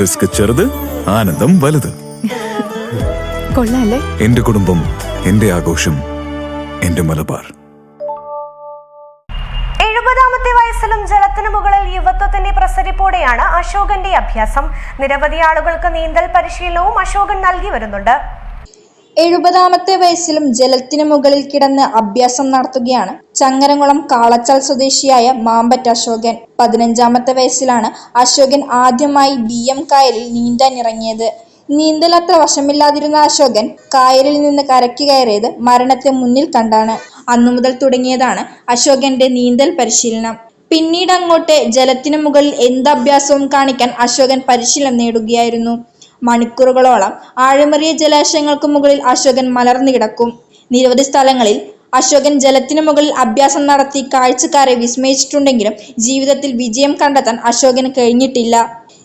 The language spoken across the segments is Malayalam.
റിസ്ക് ചെറുത് ആനന്ദം വലുത്. കൊള്ളാല്ലേ? എന്റെ കുടുംബം എന്റെ ആഘോഷം എന്റെ മലബാർ. എഴുപതാമത്തെ വയസ്സിലും ജലത്തിന് മുകളിൽ യുവത്വത്തിന്റെ പ്രസരിപ്പോടെയാണ് അശോകന്റെ അഭ്യാസം. നിരവധി ആളുകൾക്ക് നീന്തൽ പരിശീലനവും അശോകൻ നൽകി വരുന്നുണ്ട്. എഴുപതാമത്തെ വയസ്സിലും ജലത്തിനു മുകളിൽ കിടന്ന് അഭ്യാസം നടത്തുകയാണ് ചങ്ങരംകുളം കാളച്ചാൽ സ്വദേശിയായ മാമ്പറ്റ് അശോകൻ. പതിനഞ്ചാമത്തെ വയസ്സിലാണ് അശോകൻ ആദ്യമായി ബി എം കായലിൽ നീന്താൻ ഇറങ്ങിയത് നീന്തൽ അത്ര വശമില്ലാതിരുന്ന അശോകൻ കായലിൽ നിന്ന് കരയ്ക്ക് കയറിയത് മരണത്തെ മുന്നിൽ കണ്ടാണ്. അന്നു മുതൽ തുടങ്ങിയതാണ് അശോകന്റെ നീന്തൽ പരിശീലനം. പിന്നീട് അങ്ങോട്ട് ജലത്തിനു മുകളിൽ എന്ത് അഭ്യാസവും കാണിക്കാൻ അശോകൻ പരിശീലനം നേടുകയായിരുന്നു. മണിക്കൂറുകളോളം ആഴമറിയ ജലാശയങ്ങൾക്ക് മുകളിൽ അശോകൻ മലർന്നു കിടക്കും. നിരവധി സ്ഥലങ്ങളിൽ അശോകൻ ജലത്തിനു മുകളിൽ അഭ്യാസം നടത്തി കാഴ്ചക്കാരെ വിസ്മയിച്ചിട്ടുണ്ടെങ്കിലും ജീവിതത്തിൽ വിജയം കണ്ടെത്താൻ അശോകന് കഴിഞ്ഞിട്ടില്ല.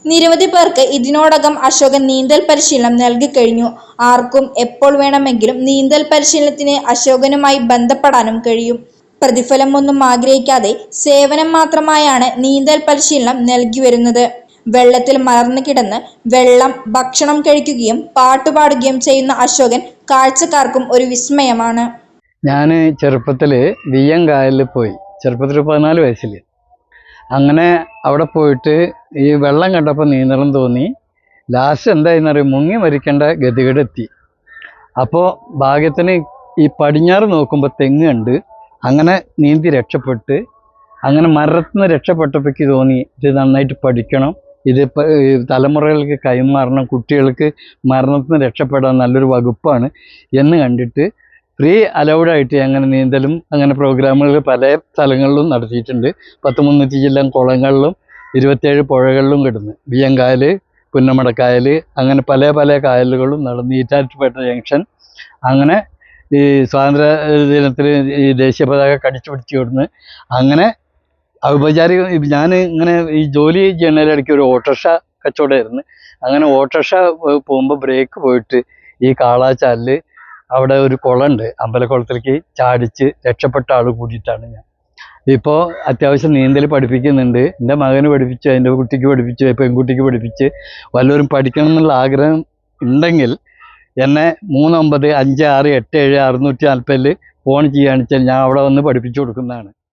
നിരവധി പേർക്ക് ഇതിനോടകം അശോകൻ നീന്തൽ പരിശീലനം നൽകി കഴിഞ്ഞു. ആർക്കും എപ്പോൾ വേണമെങ്കിലും നീന്തൽ പരിശീലനത്തിന് അശോകനുമായി ബന്ധപ്പെടാനും കഴിയും. പ്രതിഫലം ഒന്നും ആഗ്രഹിക്കാതെ സേവനം മാത്രമായാണ് നീന്തൽ പരിശീലനം നൽകി വരുന്നത്. വെള്ളത്തിൽ മറന്നു കിടന്ന് വെള്ളം ഭക്ഷണം കഴിക്കുകയും പാട്ടുപാടുകയും ചെയ്യുന്ന അശോകൻ കാഴ്ചക്കാർക്കും ഒരു വിസ്മയമാണ്. ഞാൻ ചെറുപ്പത്തിൽ കായലിൽ പോയി. ചെറുപ്പത്തിൽ പതിനാല് വയസ്സിൽ അങ്ങനെ അവിടെ പോയിട്ട് ഈ വെള്ളം കണ്ടപ്പോൾ നീന്തണം തോന്നി. ലാസ്റ്റ് എന്തായെന്നറിയും? മുങ്ങി മരിക്കേണ്ട ഗതികേട് എത്തി അപ്പോൾ ഭാഗ്യത്തിന് ഈ പടിഞ്ഞാറ് നോക്കുമ്പോൾ തെങ്ങ് ഉണ്ട് അങ്ങനെ നീന്തി രക്ഷപ്പെട്ട് അങ്ങനെ മരത്തിൽ നിന്ന് രക്ഷപ്പെട്ടപ്പോഴേക്ക് തോന്നി ഇത് നന്നായിട്ട് പഠിക്കണം. ഇത് തലമുറകൾക്ക് കൈമാറണം കുട്ടികൾക്ക് മരണത്തിൽ നിന്ന് രക്ഷപ്പെടാൻ നല്ലൊരു വകുപ്പാണ് എന്ന് കണ്ടിട്ട് ഫ്രീ അലൗഡ് ആയിട്ട് അങ്ങനെ നീന്തലും അങ്ങനെ പ്രോഗ്രാമുകൾ പല സ്ഥലങ്ങളിലും നടത്തിയിട്ടുണ്ട്. പത്ത് മുന്നൂറ്റി ജില്ല കുളങ്ങളിലും ഇരുപത്തേഴ് പുഴകളിലും കിടന്ന്. ബിയ്യങ്കായൽ പുന്നമടക്കായൽ അങ്ങനെ പല പല കായലുകളും നടന്ന് ഈറ്റാറ്റുപേട്ട ജംഗ്ഷൻ. അങ്ങനെ ഈ സ്വാതന്ത്ര്യ ദിനത്തിൽ ഈ ദേശീയ പതാക കടിച്ചു പിടിച്ചു അങ്ങനെ ഔപചാരിക ഞാൻ ഇങ്ങനെ ഈ ജോലി ചെയ്യുന്നതിനിടയ്ക്ക് ഒരു ഓട്ടോറിക്ഷ കച്ചവടമായിരുന്നു അങ്ങനെ ഓട്ടോറിക്ഷ പോകുമ്പോൾ ബ്രേക്ക് പോയിട്ട് ഈ കാളാച്ചാലിൽ അവിടെ ഒരു കുളമുണ്ട് അമ്പലക്കുളത്തിലേക്ക് ചാടിച്ച് രക്ഷപ്പെട്ട ആൾ കൂടിയിട്ടാണ് ഞാൻ. ഇപ്പോൾ അത്യാവശ്യം നീന്തൽ പഠിപ്പിക്കുന്നുണ്ട്. എന്റെ മകന് പഠിപ്പിച്ച് എന്റെ കുട്ടിക്ക് പഠിപ്പിച്ച് പെൺകുട്ടിക്ക് പഠിപ്പിച്ച് വല്ലവരും പഠിക്കണം എന്നുള്ള ആഗ്രഹം ഉണ്ടെങ്കിൽ എന്നെ മൂന്ന് ഒമ്പത് അഞ്ച് ആറ് എട്ട് ഏഴ് അറുന്നൂറ്റി നാൽപ്പതിൽ ഫോൺ ചെയ്യുകയാണെന്ന് വെച്ചാൽ ഞാൻ അവിടെ വന്ന് പഠിപ്പിച്ചു കൊടുക്കുന്നതാണ്.